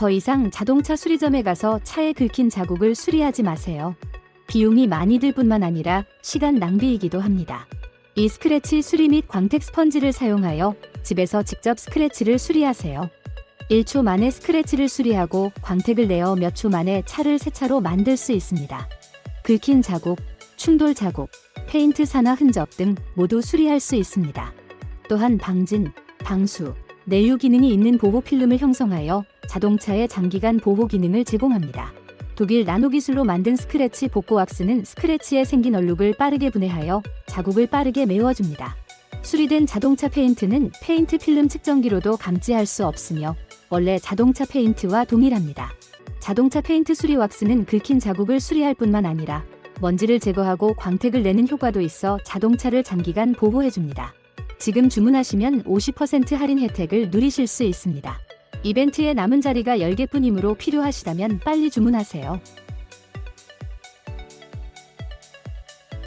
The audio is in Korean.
더 이상 자동차 수리점에 가서 차에 긁힌 자국을 수리하지 마세요. 비용이 많이 들 뿐만 아니라 시간 낭비이기도 합니다. 이 스크래치 수리 및 광택 스펀지를 사용하여 집에서 직접 스크래치를 수리하세요. 1초 만에 스크래치를 수리하고 광택을 내어 몇 초 만에 차를 새 차로 만들 수 있습니다. 긁힌 자국, 충돌 자국, 페인트 산화 흔적 등 모두 수리할 수 있습니다. 또한 방진, 방수, 내유 기능이 있는 보호 필름을 형성하여 자동차의 장기간 보호 기능을 제공합니다. 독일 나노 기술로 만든 스크래치 복고 왁스는 스크래치에 생긴 얼룩을 빠르게 분해하여 자국을 빠르게 메워줍니다. 수리된 자동차 페인트는 페인트 필름 측정기로도 감지할 수 없으며 원래 자동차 페인트와 동일합니다. 자동차 페인트 수리 왁스는 긁힌 자국을 수리할 뿐만 아니라 먼지를 제거하고 광택을 내는 효과도 있어 자동차를 장기간 보호해줍니다. 지금 주문하시면 50% 할인 혜택을 누리실 수 있습니다. 이벤트에 남은 자리가 10개뿐이므로 필요하시다면 빨리 주문하세요.